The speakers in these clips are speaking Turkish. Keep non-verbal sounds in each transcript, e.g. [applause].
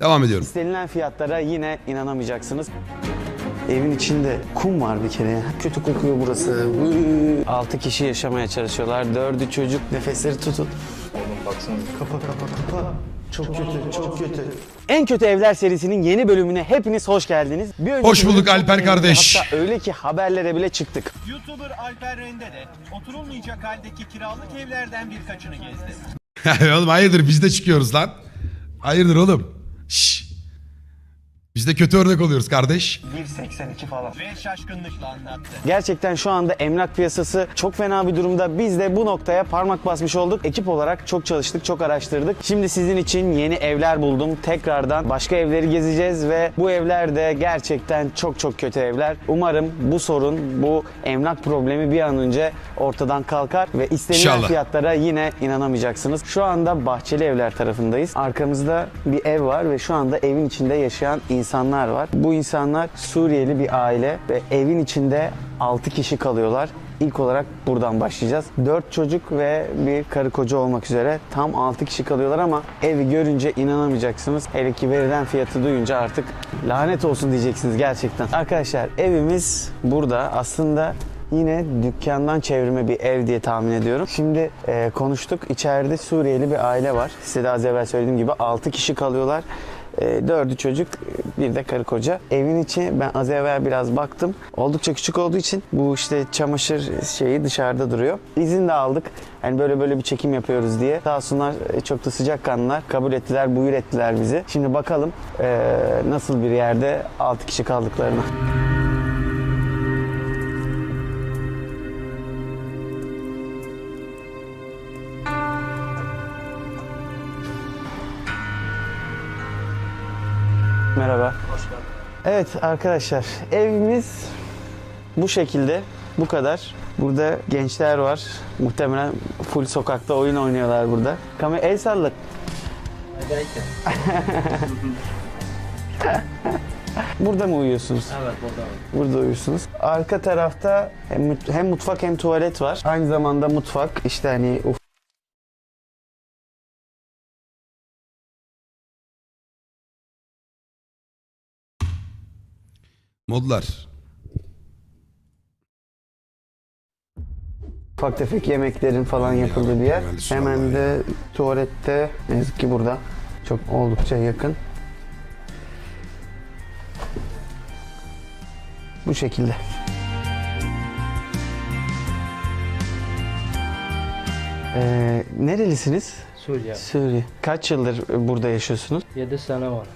Devam ediyorum. İstenilen fiyatlara yine inanamayacaksınız. Evin içinde kum var bir kere. Kötü kokuyor burası. 6 kişi yaşamaya çalışıyorlar. Dördü çocuk. Nefesleri tutun. Kapa kapa kapa. Çok kötü, çok kötü. En kötü evler serisinin yeni bölümüne hepiniz hoş geldiniz. Bir önceki Hoş bulduk Alper kardeş. Hatta öyle ki haberlere bile çıktık. YouTuber Alper Rende de oturulmayacak haldeki kiralık evlerden birkaçını gezdi. [laughs] oğlum hayırdır biz de çıkıyoruz lan. Hayırdır oğlum. Biz de kötü örnek oluyoruz kardeş. 1.82 falan. Ve şaşkınlıkla anlattı. Gerçekten şu anda emlak piyasası çok fena bir durumda. Biz de bu noktaya parmak basmış olduk. Ekip olarak çok çalıştık, çok araştırdık. Şimdi sizin için yeni evler buldum. Tekrardan başka evleri gezeceğiz ve bu evler de gerçekten çok çok kötü evler. Umarım bu sorun, bu emlak problemi bir an önce ortadan kalkar ve istenilen İnşallah. fiyatlara yine inanamayacaksınız. Şu anda Bahçeli Evler tarafındayız. Arkamızda bir ev var ve şu anda evin içinde yaşayan insanlar var. Bu insanlar Suriyeli bir aile ve evin içinde 6 kişi kalıyorlar. İlk olarak buradan başlayacağız. 4 çocuk ve bir karı koca olmak üzere tam 6 kişi kalıyorlar ama evi görünce inanamayacaksınız. Hele ki verilen fiyatı duyunca artık lanet olsun diyeceksiniz gerçekten. Arkadaşlar evimiz burada. Aslında Yine dükkandan çevirme bir ev diye tahmin ediyorum. Şimdi e, konuştuk. İçeride Suriyeli bir aile var. Size de az evvel söylediğim gibi 6 kişi kalıyorlar. E, dördü çocuk, bir de karı koca. Evin içi ben az evvel biraz baktım. Oldukça küçük olduğu için bu işte çamaşır şeyi dışarıda duruyor. İzin de aldık. Yani böyle böyle bir çekim yapıyoruz diye. Sağ olsunlar e, çok da sıcakkanlılar. Kabul ettiler, buyur ettiler bizi. Şimdi bakalım e, nasıl bir yerde 6 kişi kaldıklarını. Evet arkadaşlar evimiz bu şekilde bu kadar. Burada gençler var. Muhtemelen full sokakta oyun oynuyorlar burada. Kamera el salla. [laughs] Burada mı uyuyorsunuz? Evet burada. Burada uyuyorsunuz. Arka tarafta hem mutfak hem tuvalet var. Aynı zamanda mutfak işte hani Modlar. ufak tefek yemeklerin falan yapıldığı bir yer. temel şu Hemen de tuvalette ne yazık ki burada. Çok oldukça yakın. Bu şekilde. Ee, nerelisiniz? Suriye. Suriye. Kaç yıldır burada yaşıyorsunuz? 7 sene var.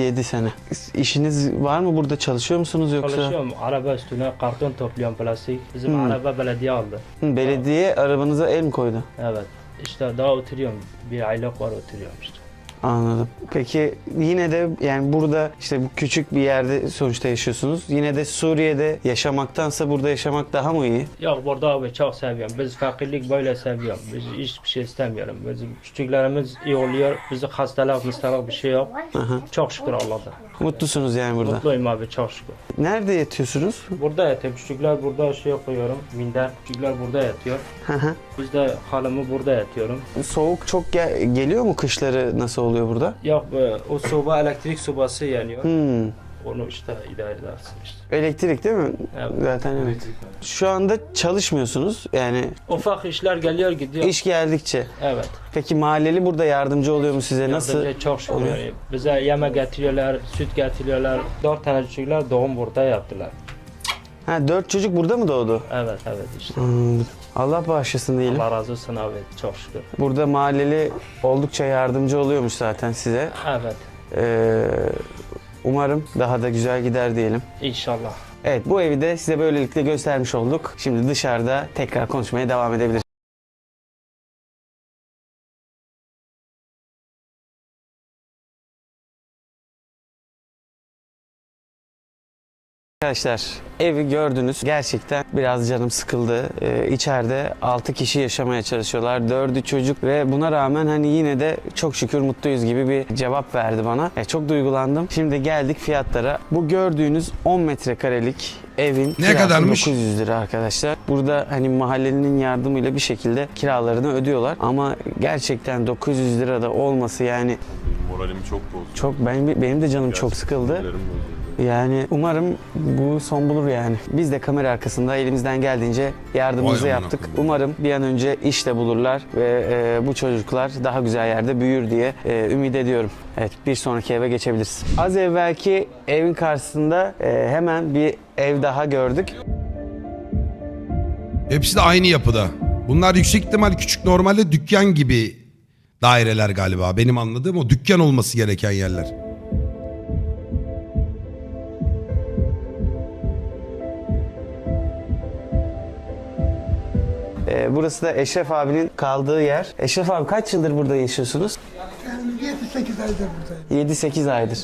7 sene. İşiniz var mı burada? Çalışıyor musunuz yoksa? Çalışıyorum. Araba üstüne karton topluyorum plastik. Bizim Hmm. araba belediye aldı. Hı, Belediye arabanıza el mi koydu? Evet. İşte daha oturuyorum. Bir aylık var oturuyorum işte. Anladım. Peki yine de yani burada işte bu küçük bir yerde sonuçta yaşıyorsunuz. Yine de Suriye'de yaşamaktansa burada yaşamak daha mı iyi? Yok burada abi çok seviyorum. Biz fakirlik böyle seviyorum. Biz hiçbir şey istemiyorum. Bizim küçüklerimiz iyi oluyor. Bizi hastalık, hastalık bir şey yok. Aha. Çok şükür Allah'tan. Mutlusunuz yani burada. Mutluyum abi çok şükür. Nerede yatıyorsunuz? Burada yatıyorum. Küçükler burada şey koyuyorum. Minder. Küçükler burada yatıyor. Biz de halımı burada yatıyorum. Soğuk çok gel- geliyor mu kışları nasıl oluyor burada? Yok e, o soba elektrik sobası yanıyor. Hmm. Onu işte idare edersin işte. Elektrik değil mi? Evet. Zaten evet. Şu anda çalışmıyorsunuz yani Ufak işler geliyor gidiyor. iş geldikçe. Evet. Peki mahalleli burada yardımcı oluyor mu size? Nasıl? Yardımcı çok şükür oluyor? yani. Bize yemek getiriyorlar, süt getiriyorlar. Dört tane çocuklar doğum burada yaptılar. Ha dört çocuk burada mı doğdu? Evet evet işte. Anladım. Allah bağışlasın diyelim. Allah razı olsun abi çok şükür. Burada mahalleli oldukça yardımcı oluyormuş zaten size. Evet Ee, umarım daha da güzel gider diyelim. inşallah. Evet bu evi de size böylelikle göstermiş olduk. Şimdi dışarıda tekrar konuşmaya devam edebiliriz. Arkadaşlar evi gördünüz. Gerçekten biraz canım sıkıldı. Ee, içeride 6 kişi yaşamaya çalışıyorlar. 4'ü çocuk ve buna rağmen hani yine de çok şükür mutluyuz gibi bir cevap verdi bana. E, çok duygulandım. Şimdi geldik fiyatlara. Bu gördüğünüz 10 metrekarelik evin Ne kadarmış? 900 lira arkadaşlar. Burada hani mahallenin yardımıyla bir şekilde kiralarını ödüyorlar. Ama gerçekten 900 lirada olması yani Moralim çok bozdu. Çok ben benim de canım çok Gerçekten sıkıldı. Yani umarım bu son bulur yani. Biz de kamera arkasında elimizden geldiğince yardımımızı Vay amına yaptık. koyayım. Umarım bir an önce iş de bulurlar ve e, bu çocuklar daha güzel yerde büyür diye e, ümit ediyorum. Evet bir sonraki eve geçebiliriz. Az evvelki evin karşısında e, hemen bir ev daha gördük. Hepsi de aynı yapıda. Bunlar yüksek ihtimal küçük normalde dükkan gibi daireler galiba. Benim anladığım o dükkan olması gereken yerler. E, burası da Eşref abinin kaldığı yer. Eşref abi kaç yıldır burada yaşıyorsunuz? Yani 7-8 aydır buradayım. 7-8 aydır.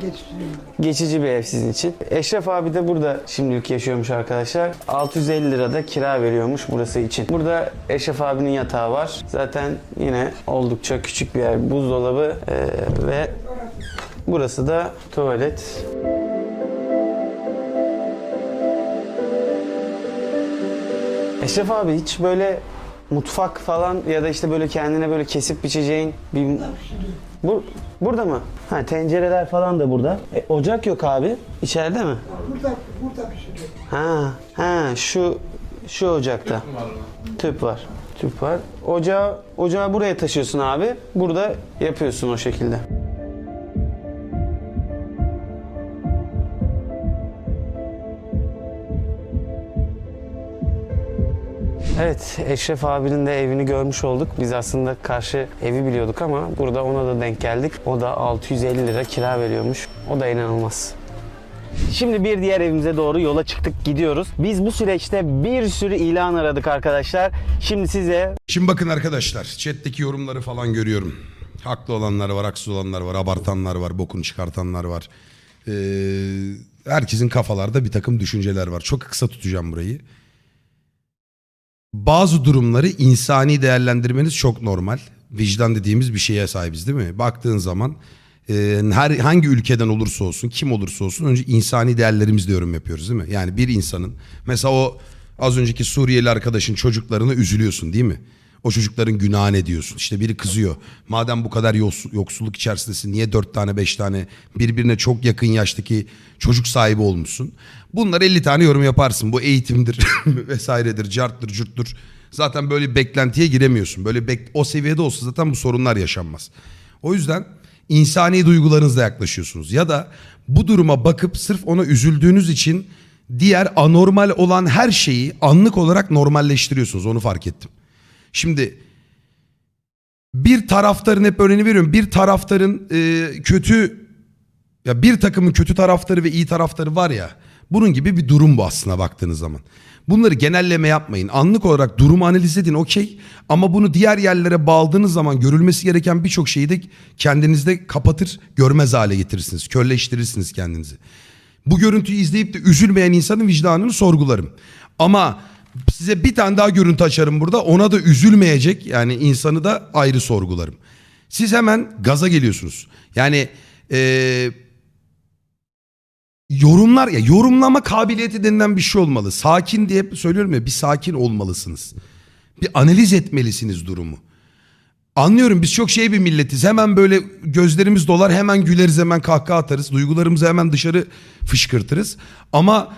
Geçiştiriyorum. Geçici bir ev sizin için. Eşref abi de burada şimdilik yaşıyormuş arkadaşlar. 650 lirada kira veriyormuş burası için. Burada Eşref abinin yatağı var. Zaten yine oldukça küçük bir yer. Buzdolabı eee, ve burası da tuvalet. Eşref abi hiç böyle mutfak falan ya da işte böyle kendine böyle kesip biçeceğin bir... Bu, burada mı? Ha tencereler falan da burada. E, ocak yok abi. İçeride mi? Burada, burada pişiriyorum. Ha, ha şu şu ocakta. Tüp var. Tüp var. Ocağı ocağı buraya taşıyorsun abi. Burada yapıyorsun o şekilde. Evet, Eşref abinin de evini görmüş olduk. Biz aslında karşı evi biliyorduk ama burada ona da denk geldik. O da 650 lira kira veriyormuş. O da inanılmaz. Şimdi bir diğer evimize doğru yola çıktık gidiyoruz. Biz bu süreçte bir sürü ilan aradık arkadaşlar. Şimdi size Şimdi bakın arkadaşlar chat'teki yorumları falan görüyorum. Haklı olanlar var, haksız olanlar var, abartanlar var, bokunu çıkartanlar var. Ee, herkesin kafalarda bir takım düşünceler var. Çok kısa tutacağım burayı. Bazı durumları insani değerlendirmeniz çok normal. Vicdan dediğimiz bir şeye sahibiz değil mi? Baktığın zaman e, her hangi ülkeden olursa olsun, kim olursa olsun önce insani değerlerimizle yorum yapıyoruz değil mi? Yani bir insanın mesela o az önceki Suriyeli arkadaşın çocuklarına üzülüyorsun değil mi? O çocukların günahını ediyorsun. İşte biri kızıyor. Madem bu kadar yoks- yoksulluk içerisindesin niye dört tane beş tane birbirine çok yakın yaştaki çocuk sahibi olmuşsun? Bunlar 50 tane yorum yaparsın. Bu eğitimdir [laughs] vesairedir, carttır, curttur. Zaten böyle bir beklentiye giremiyorsun. Böyle bek- o seviyede olsa zaten bu sorunlar yaşanmaz. O yüzden insani duygularınızla yaklaşıyorsunuz. Ya da bu duruma bakıp sırf ona üzüldüğünüz için diğer anormal olan her şeyi anlık olarak normalleştiriyorsunuz. Onu fark ettim. Şimdi bir taraftarın hep örneğini veriyorum. Bir taraftarın e, kötü ya bir takımın kötü taraftarı ve iyi taraftarı var ya. Bunun gibi bir durum bu aslına baktığınız zaman. Bunları genelleme yapmayın. Anlık olarak durumu analiz edin okey. Ama bunu diğer yerlere bağladığınız zaman görülmesi gereken birçok şeyi de kendinizde kapatır, görmez hale getirirsiniz. Körleştirirsiniz kendinizi. Bu görüntüyü izleyip de üzülmeyen insanın vicdanını sorgularım. Ama size bir tane daha görüntü açarım burada. Ona da üzülmeyecek yani insanı da ayrı sorgularım. Siz hemen gaza geliyorsunuz. Yani eee yorumlar ya yorumlama kabiliyeti denilen bir şey olmalı. Sakin diye hep söylüyorum ya bir sakin olmalısınız. Bir analiz etmelisiniz durumu. Anlıyorum biz çok şey bir milletiz. Hemen böyle gözlerimiz dolar hemen güleriz hemen kahkaha atarız. Duygularımızı hemen dışarı fışkırtırız. Ama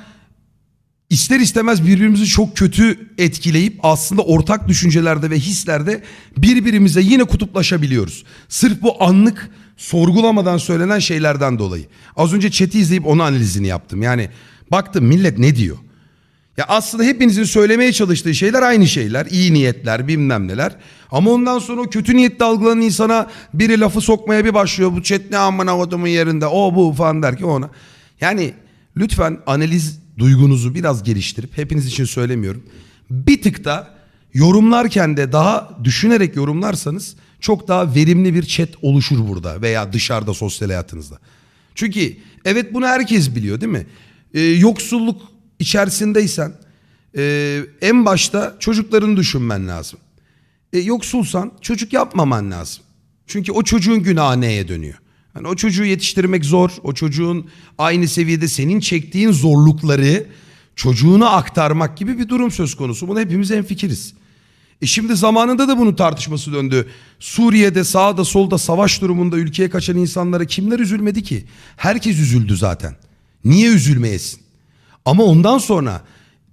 ister istemez birbirimizi çok kötü etkileyip aslında ortak düşüncelerde ve hislerde birbirimize yine kutuplaşabiliyoruz. Sırf bu anlık sorgulamadan söylenen şeylerden dolayı. Az önce chat'i izleyip onu analizini yaptım. Yani baktım millet ne diyor? Ya aslında hepinizin söylemeye çalıştığı şeyler aynı şeyler. İyi niyetler bilmem neler. Ama ondan sonra o kötü niyetli algılanan insana biri lafı sokmaya bir başlıyor. Bu chat ne amına kodumun yerinde o bu falan der ki ona. Yani lütfen analiz duygunuzu biraz geliştirip hepiniz için söylemiyorum. Bir tık da yorumlarken de daha düşünerek yorumlarsanız çok daha verimli bir chat oluşur burada veya dışarıda sosyal hayatınızda. Çünkü evet bunu herkes biliyor değil mi? Ee, yoksulluk içerisindeysen e, en başta çocuklarını düşünmen lazım. E, yoksulsan çocuk yapmaman lazım. Çünkü o çocuğun günahı neye dönüyor? Yani o çocuğu yetiştirmek zor. O çocuğun aynı seviyede senin çektiğin zorlukları çocuğuna aktarmak gibi bir durum söz konusu. Buna hepimiz hemfikiriz. E şimdi zamanında da bunun tartışması döndü. Suriye'de sağda solda savaş durumunda ülkeye kaçan insanlara kimler üzülmedi ki? Herkes üzüldü zaten. Niye üzülmeyesin? Ama ondan sonra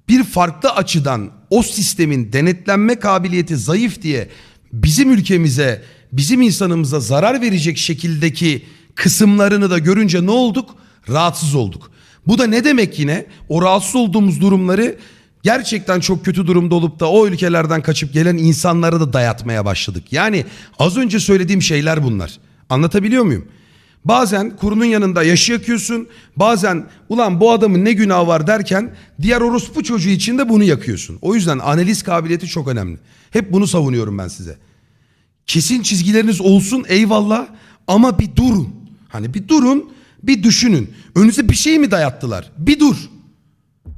bir farklı açıdan o sistemin denetlenme kabiliyeti zayıf diye bizim ülkemize, bizim insanımıza zarar verecek şekildeki kısımlarını da görünce ne olduk? Rahatsız olduk. Bu da ne demek yine? O rahatsız olduğumuz durumları gerçekten çok kötü durumda olup da o ülkelerden kaçıp gelen insanlara da dayatmaya başladık. Yani az önce söylediğim şeyler bunlar. Anlatabiliyor muyum? Bazen kurunun yanında yaşı yakıyorsun. Bazen ulan bu adamın ne günahı var derken diğer orospu çocuğu için de bunu yakıyorsun. O yüzden analiz kabiliyeti çok önemli. Hep bunu savunuyorum ben size. Kesin çizgileriniz olsun eyvallah ama bir durun. Hani bir durun bir düşünün. Önünüze bir şey mi dayattılar? Bir dur.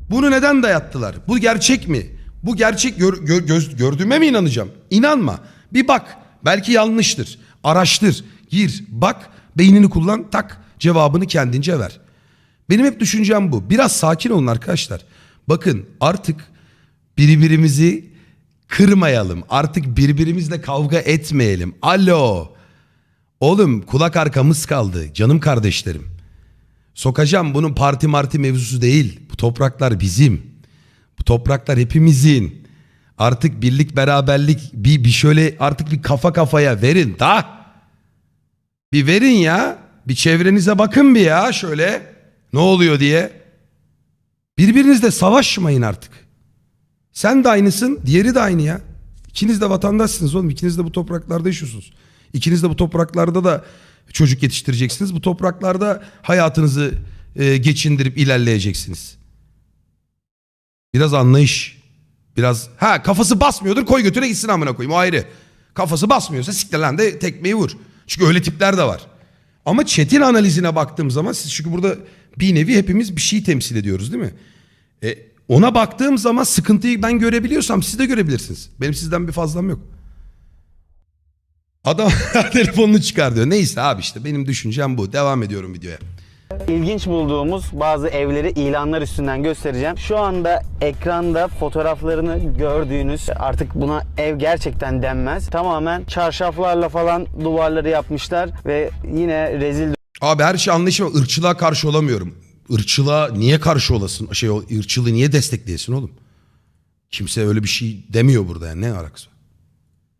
Bunu neden dayattılar? Bu gerçek mi? Bu gerçek gör, gö- göz, gördüğüme mi inanacağım? İnanma. Bir bak. Belki yanlıştır. Araştır. Gir. Bak. Beynini kullan. Tak. Cevabını kendince ver. Benim hep düşüncem bu. Biraz sakin olun arkadaşlar. Bakın artık birbirimizi kırmayalım. Artık birbirimizle kavga etmeyelim. Alo. Oğlum kulak arkamız kaldı. Canım kardeşlerim. Sokacağım bunun parti marti mevzusu değil. Bu topraklar bizim. Bu topraklar hepimizin. Artık birlik beraberlik bir, bir şöyle artık bir kafa kafaya verin da. Bir verin ya. Bir çevrenize bakın bir ya şöyle. Ne oluyor diye. Birbirinizle savaşmayın artık. Sen de aynısın, diğeri de aynı ya. İkiniz de vatandaşsınız oğlum. İkiniz de bu topraklarda yaşıyorsunuz. İkiniz de bu topraklarda da çocuk yetiştireceksiniz. Bu topraklarda hayatınızı e, geçindirip ilerleyeceksiniz. Biraz anlayış. Biraz ha kafası basmıyordur koy götüre gitsin amına koyayım o ayrı. Kafası basmıyorsa siktir lan de tekmeyi vur. Çünkü öyle tipler de var. Ama Çetin analizine baktığım zaman siz çünkü burada bir nevi hepimiz bir şey temsil ediyoruz değil mi? E, ona baktığım zaman sıkıntıyı ben görebiliyorsam siz de görebilirsiniz. Benim sizden bir fazlam yok. Adam [laughs] telefonunu çıkar diyor. Neyse abi işte benim düşüncem bu. Devam ediyorum videoya. İlginç bulduğumuz bazı evleri ilanlar üstünden göstereceğim. Şu anda ekranda fotoğraflarını gördüğünüz artık buna ev gerçekten denmez. Tamamen çarşaflarla falan duvarları yapmışlar ve yine rezil Abi her şey anlaşılıyor. Irkçılığa karşı olamıyorum. Irkçılığa niye karşı olasın? Şey, o ırkçılığı niye destekleyesin oğlum? Kimse öyle bir şey demiyor burada yani. Ne alakası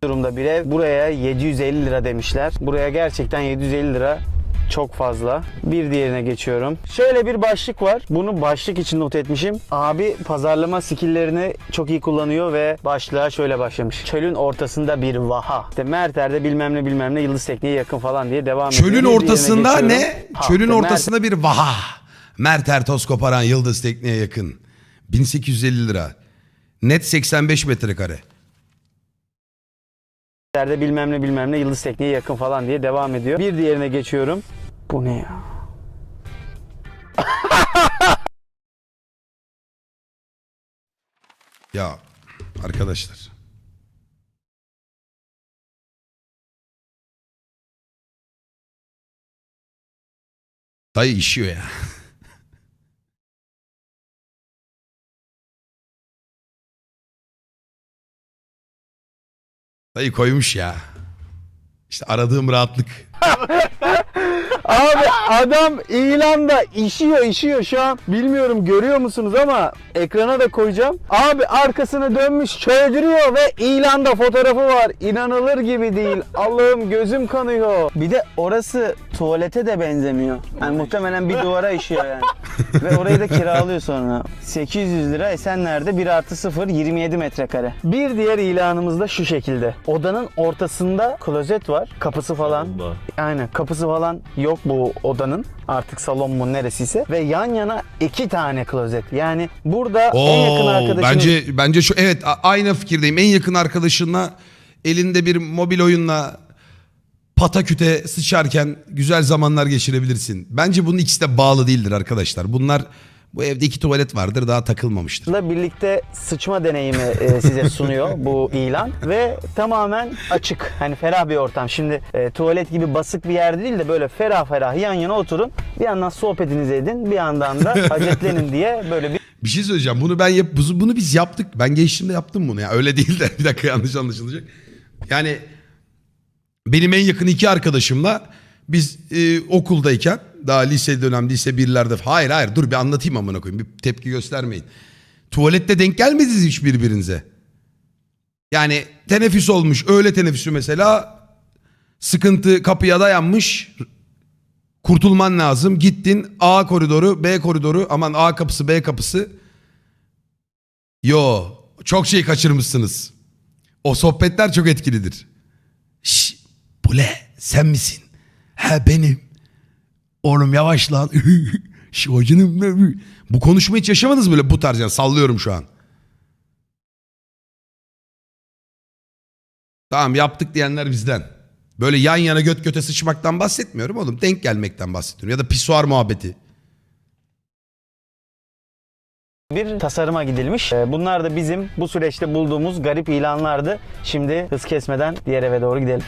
durumda bir ev. Buraya 750 lira demişler. Buraya gerçekten 750 lira çok fazla. Bir diğerine geçiyorum. Şöyle bir başlık var. Bunu başlık için not etmişim. Abi pazarlama skilllerini çok iyi kullanıyor ve başlığa şöyle başlamış. Çölün ortasında bir vaha. İşte Merter'de bilmem ne bilmem ne yıldız tekniğe yakın falan diye devam ediyor. Bir Çölün diğerine ortasında geçiyorum. ne? Ha, Çölün işte ortasında bir vaha. Mert Ertoz koparan Yıldız Tekne'ye yakın. 1850 lira. Net 85 metrekare. Merter'de bilmem ne bilmem ne yıldız tekniğe yakın falan diye devam ediyor. Bir diğerine geçiyorum. Bu ne ya? [laughs] Ya arkadaşlar. Dayı işiyor ya. [laughs] Dayı koymuş ya. İşte aradığım rahatlık. [laughs] Abi adam ilanda işiyor işiyor şu an. Bilmiyorum görüyor musunuz ama ekrana da koyacağım. Abi arkasını dönmüş çöldürüyor ve ilanda fotoğrafı var. İnanılır gibi değil. Allah'ım gözüm kanıyor. Bir de orası tuvalete de benzemiyor. Yani muhtemelen bir duvara işiyor yani. ve orayı da kiralıyor sonra. 800 lira Esenler'de 1 artı 0 27 metrekare. Bir diğer ilanımız da şu şekilde. Odanın ortasında klozet var. Kapısı falan. Aynen kapısı falan yok bu odanın. Artık salon mu neresiyse. Ve yan yana iki tane klozet. Yani burada en yakın Oo, arkadaşınız... bence bence şu evet aynı fikirdeyim. En yakın arkadaşınla elinde bir mobil oyunla pataküte sıçarken güzel zamanlar geçirebilirsin. Bence bunun ikisi de bağlı değildir arkadaşlar. Bunlar bu evde iki tuvalet vardır daha takılmamıştır. da birlikte sıçma deneyimi e, size sunuyor bu ilan ve tamamen açık. Hani ferah bir ortam. Şimdi e, tuvalet gibi basık bir yer değil de böyle ferah ferah yan yana oturun. Bir yandan sohbetinizi edin, bir yandan da [laughs] hacetlenin diye böyle bir Bir şey söyleyeceğim. Bunu ben yap bunu bunu biz yaptık. Ben gençliğimde yaptım bunu ya. Öyle değil de [laughs] bir dakika yanlış anlaşılacak. Yani benim en yakın iki arkadaşımla biz e, okuldayken daha lise dönem lise birlerde hayır hayır dur bir anlatayım amına koyayım. Bir tepki göstermeyin. Tuvalette denk gelmediniz hiç birbirinize. Yani teneffüs olmuş öğle teneffüsü mesela sıkıntı kapıya dayanmış kurtulman lazım. Gittin A koridoru, B koridoru, aman A kapısı, B kapısı. Yo, çok şey kaçırmışsınız. O sohbetler çok etkilidir. Şş, Bule sen misin? He benim. Oğlum yavaş lan. [laughs] Şş, o canım. Bu konuşma hiç yaşamadınız böyle bu tarz yani sallıyorum şu an. Tamam yaptık diyenler bizden. Böyle yan yana göt göte sıçmaktan bahsetmiyorum oğlum. Denk gelmekten bahsediyorum. Ya da pisuar muhabbeti. bir tasarıma gidilmiş. Ee, Bunlar da bizim bu süreçte bulduğumuz garip ilanlardı. Şimdi hız kesmeden diğer eve doğru gidelim.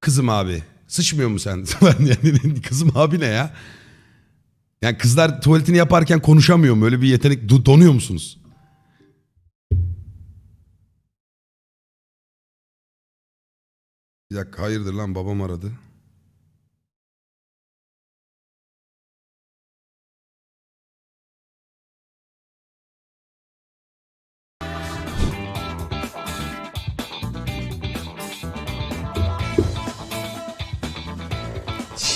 Kızım abi. Sıçmıyor mu sen? [laughs] yani, kızım abi ne ya? Yani kızlar tuvaletini yaparken konuşamıyor mu? Öyle bir yetenek do- donuyor musunuz? Bir dakika hayırdır lan babam aradı.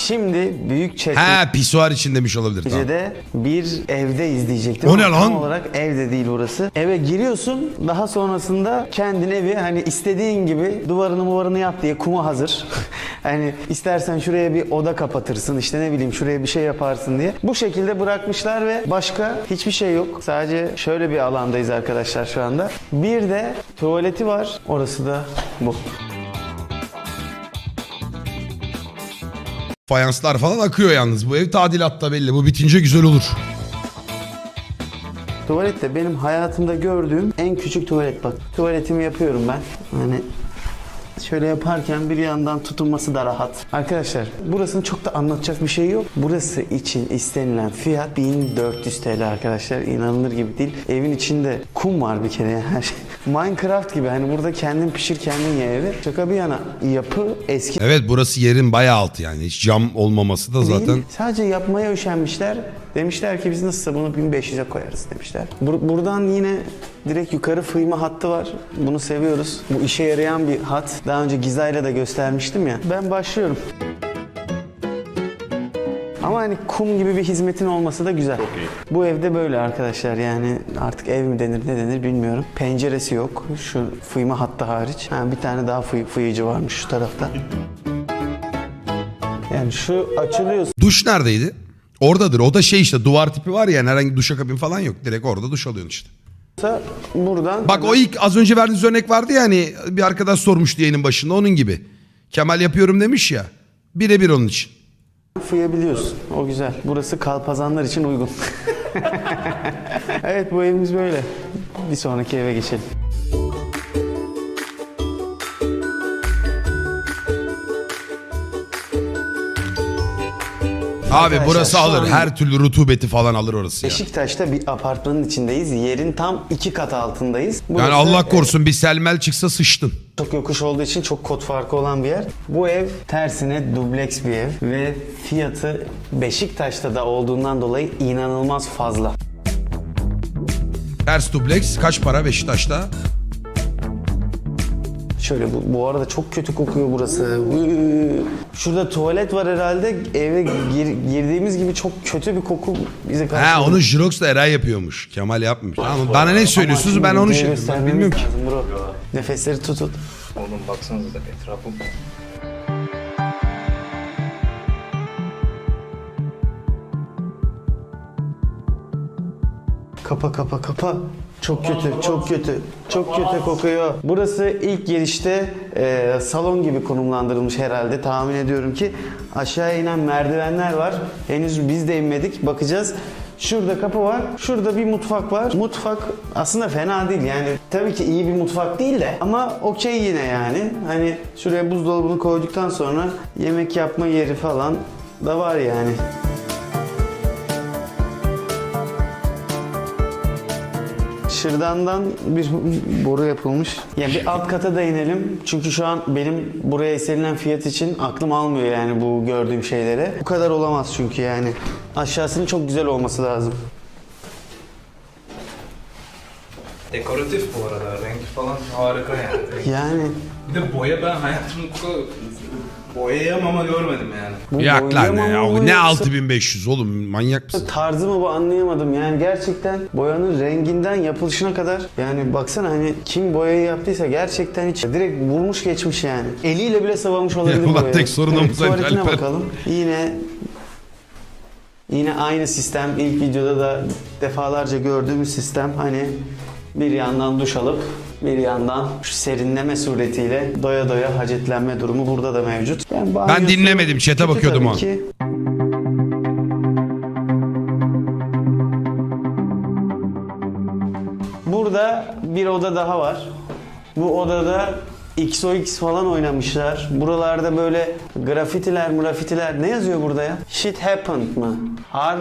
Şimdi büyük Ha pisuar için demiş olabilir. Tamam. Çekmece'de bir evde izleyecektim. O ne Ama lan? Tam olarak evde değil burası. Eve giriyorsun daha sonrasında kendin evi hani istediğin gibi duvarını muvarını yap diye kuma hazır. [laughs] hani istersen şuraya bir oda kapatırsın işte ne bileyim şuraya bir şey yaparsın diye. Bu şekilde bırakmışlar ve başka hiçbir şey yok. Sadece şöyle bir alandayız arkadaşlar şu anda. Bir de tuvaleti var. Orası da bu. Fayanslar falan akıyor yalnız. Bu ev tadilatta belli. Bu bitince güzel olur. Tuvalet de benim hayatımda gördüğüm en küçük tuvalet bak. Tuvaletimi yapıyorum ben. Hani şöyle yaparken bir yandan tutunması da rahat. Arkadaşlar burasının çok da anlatacak bir şey yok. Burası için istenilen fiyat 1400 TL arkadaşlar. İnanılır gibi değil. Evin içinde kum var bir kere her şey. Minecraft gibi hani burada kendin pişir kendin ye evi. Şaka bir yana yapı eski Evet burası yerin bayağı altı yani. Hiç cam olmaması da zaten. Değil, Sadece yapmaya üşenmişler. Demişler ki biz nasılsa bunu 1500'e koyarız demişler. Bur- buradan yine direkt yukarı fıyma hattı var. Bunu seviyoruz. Bu işe yarayan bir hat. Daha önce Gizay'la da göstermiştim ya. Ben başlıyorum. Ama hani kum gibi bir hizmetin olması da güzel. Bu evde böyle arkadaşlar yani artık ev mi denir ne denir bilmiyorum. Penceresi yok. Şu fıyma hattı hariç. Ha, bir tane daha fıy- fıyıcı varmış şu tarafta. Yani şu açılıyor Duş neredeydi? Oradadır. O da şey işte duvar tipi var ya yani herhangi duşakabin falan yok. Direkt orada duş alıyorsun işte. Buradan Bak o ilk az önce verdiğiniz örnek vardı ya hani bir arkadaş sormuştu yayının başında onun gibi. Kemal yapıyorum demiş ya. Birebir onun için. Fıyabiliyorsun. O güzel. Burası kalpazanlar için uygun. [laughs] evet bu evimiz böyle. Bir sonraki eve geçelim. Abi Arkadaşlar, burası şu alır. an- Her türlü rutubeti falan alır orası ya. Beşiktaş'ta bir apartmanın içindeyiz. Yerin tam iki kat altındayız. Yani Burası, Allah korusun bir selmel çıksa sıçtın. e, Çok yokuş olduğu için çok kod farkı olan bir yer. Bu ev tersine dubleks bir ev ve fiyatı Beşiktaş'ta da olduğundan dolayı inanılmaz fazla. Ters dubleks kaç para Beşiktaş'ta? Şöyle bu, bu arada çok kötü kokuyor burası. Şurada tuvalet var herhalde. Eve gir- girdiğimiz gibi çok kötü bir koku bizi Ha karşılıyor. onu Jirox'la Eray yapıyormuş. Kemal yapmış. Tamam, bana ne söylüyorsunuz ben onu şey ben bilmiyorum ki. bro. Nefesleri tutun. Oğlum baksanıza etrafım Kapa kapa kapa. Çok kötü, çok kötü, çok kötü kokuyor. Burası ilk girişte e, salon gibi konumlandırılmış herhalde. Tahmin ediyorum ki aşağıya inen merdivenler var. Henüz biz de inmedik. Bakacağız. Şurada kapı var. Şurada bir mutfak var. Mutfak aslında fena değil yani. Tabii ki iyi bir mutfak değil de ama okey yine yani. Hani şuraya buzdolabını koyduktan sonra yemek yapma yeri falan da var yani. Şırdandan bir boru yapılmış. Yani bir alt kata da inelim. Çünkü şu an benim buraya istenilen fiyat için aklım almıyor yani bu gördüğüm şeylere. Bu kadar olamaz çünkü yani. Aşağısının çok güzel olması lazım. Dekoratif bu arada. Renk falan harika yani. Yani Bir de boya ben hayatımda bu kadar boyayamama görmedim yani. bu Yak lan boyayamama ya. mı Ne yoksa 6500 oğlum manyak mısın? Tarzı mı bu anlayamadım. Yani gerçekten boyanın renginden yapılışına kadar yani baksana hani kim boyayı yaptıysa gerçekten hiç direkt vurmuş geçmiş yani. Eliyle bile sıvamış olabilir [laughs] ulan boyayı. tek sorunumuz evet, tuvaletine Alper. bakalım. Yine yine aynı sistem ilk videoda da defalarca gördüğümüz sistem hani bir yandan duş alıp bir yandan şu serinleme suretiyle doya doya hacetlenme durumu burada da mevcut. Yani banyosu dinlemedim, chat'e kötü bakıyordum tabii o an. ki. Burada bir oda daha var. Bu odada XOX falan oynamışlar. Buralarda böyle grafitiler grafitiler. Ne yazıyor burada ya? Shit happened mı? Har.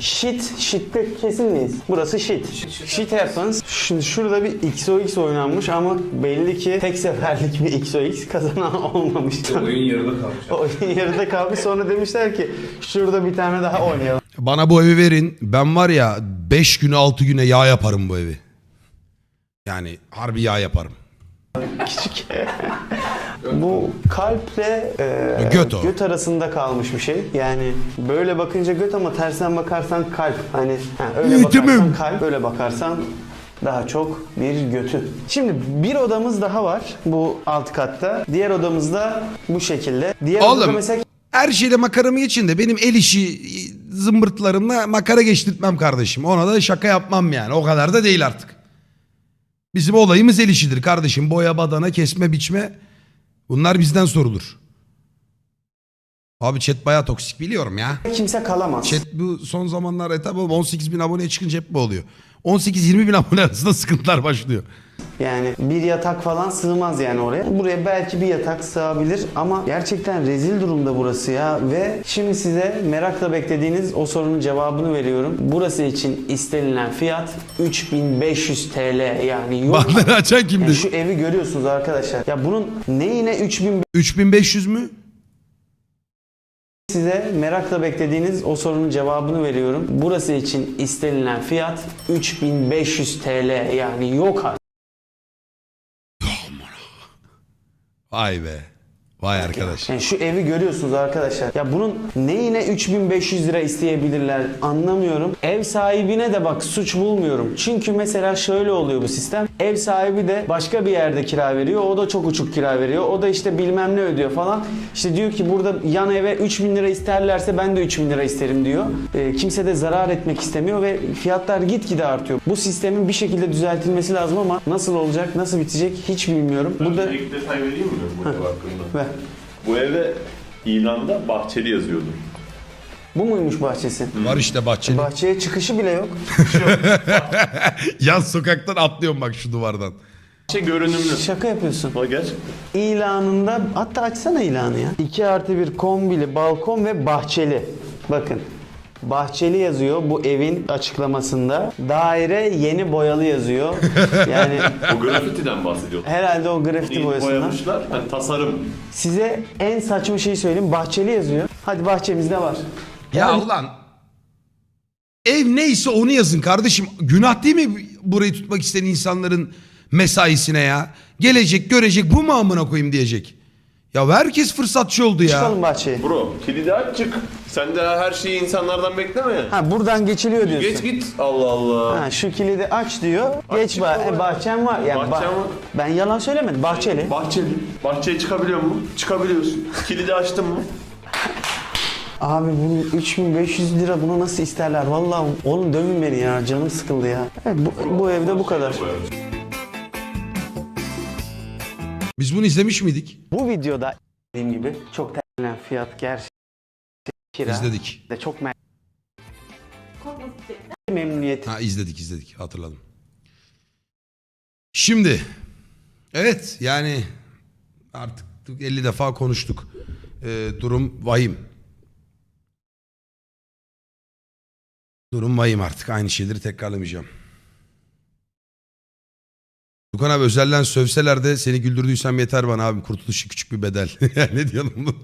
Shit. Shit'te kesin miyiz? Burası shit. Shit happens. Şimdi şurada bir XOX oynanmış ama belli ki tek seferlik bir XOX kazanan [laughs] olmamış. Oyun yarıda kalmış. Oyun yarıda kalmış sonra demişler ki şurada bir tane daha oynayalım. Bana bu evi verin. Ben var ya 5 güne 6 güne yağ yaparım bu evi. Yani harbi yağ yaparım. Bu kalple e, Göt o. göt arasında kalmış bir şey. Yani böyle bakınca göt ama tersten bakarsan kalp. Hani ha, öyle bakarsan kalp, öyle bakarsan daha çok bir götü. Şimdi bir odamız daha var bu alt katta. Diğer odamızda bu şekilde. Diğer odada Oğlum mesela her şeyde makaramı geçin de benim el işi zımbırtlarımla makara geçtirtmem kardeşim. Ona da şaka yapmam yani. O kadar da değil artık. Bizim olayımız el işidir kardeşim. Boya badana kesme biçme bunlar bizden sorulur. Abi chat bayağı toksik biliyorum ya. kimse kalamaz. Chat bu son zamanlar e tabi 18 bin aboneye çıkınca hep bu oluyor. 18-20 bin abone arasında sıkıntılar başlıyor. Yani bir yatak falan sığmaz yani oraya. Buraya belki bir yatak sığabilir ama gerçekten rezil durumda burası ya. Ve şimdi size merakla beklediğiniz o sorunun cevabını veriyorum. Burası için istenilen fiyat 3500 TL yani yok. Bandları açan kimdi? Yani şu evi görüyorsunuz arkadaşlar. Ya bunun neyine 3500 3500 mü? size merakla beklediğiniz o sorunun cevabını veriyorum. Burası için istenilen fiyat 3500 TL yani yok artık. Vay be. Vay arkadaş. Yani şu evi görüyorsunuz arkadaşlar. Ya bunun neyine 3500 lira isteyebilirler anlamıyorum. Ev sahibine de bak suç bulmuyorum. Çünkü mesela şöyle oluyor bu sistem. Ev sahibi de başka bir yerde kira veriyor. O da çok uçuk kira veriyor. O da işte bilmem ne ödüyor falan. İşte diyor ki burada yan eve 3000 lira isterlerse ben de 3000 lira isterim diyor. Ee, kimse de zarar etmek istemiyor ve fiyatlar gitgide artıyor. Bu sistemin bir şekilde düzeltilmesi lazım ama nasıl olacak, nasıl bitecek hiç bilmiyorum. Burada İlk detay vereyim mi bu ev hakkında? Bu eve ilanda bahçeli yazıyordu. bu muymuş bahçesi? Var işte bahçeli. Bahçeye çıkışı bile yok. [laughs] Yan sokaktan atlıyorum bak şu duvardan. Şey görünümlü. Şaka yapıyorsun. Ama gerçekten. İlanında hatta açsana ilanı ya. 2 artı bir kombili, balkon ve bahçeli. Bakın. Bahçeli yazıyor bu evin açıklamasında. Daire yeni boyalı yazıyor. [laughs] Yani O grafitiden bahsediyor. herhalde o grafiti İyi boyasından. boyamışlar. Hani tasarım. Size en saçma şeyi söyleyeyim. Bahçeli yazıyor. Hadi bahçemizde var. Ya ulan ev neyse onu yazın kardeşim. Günah değil mi burayı tutmak isteyen insanların mesaisine ya? Gelecek görecek bu mu amına koyayım diyecek. Ya herkes fırsatçı oldu ya. Çıkalım bahçeye. Bro kilidi aç çık. Sen de her şeyi insanlardan bekleme. Ha buradan geçiliyor diyorsun. Geç git. Allah Allah. Ha, şu kilidi aç diyor. Geç baba. e, bahçem var. Yani Bahçem bah- var. Ben yalan söylemedim. Bahçeli. Bahçeli. Bahçeye çıkabiliyor mu? Çıkabiliyorsun. Kilidi açtın mı? [laughs] Abi bunu 3500 lira buna nasıl isterler? Vallahi oğlum dövün beni ya. Canım sıkıldı ya. Evet, bu, bu evde bu kadar. Biz bunu izlemiş miydik? Bu videoda dediğim gibi çok terlenen fiyat gerçekten kira İzledik. de çok me- memnuniyet Ha izledik izledik hatırladım. Şimdi evet yani artık 50 defa konuştuk. Ee, durum vahim. Durum vahim artık aynı şeyleri tekrarlamayacağım. Dukan abi özelden sövseler de seni güldürdüysem yeter bana abi. Kurtuluşu küçük bir bedel. [laughs] ne diyorsun bu?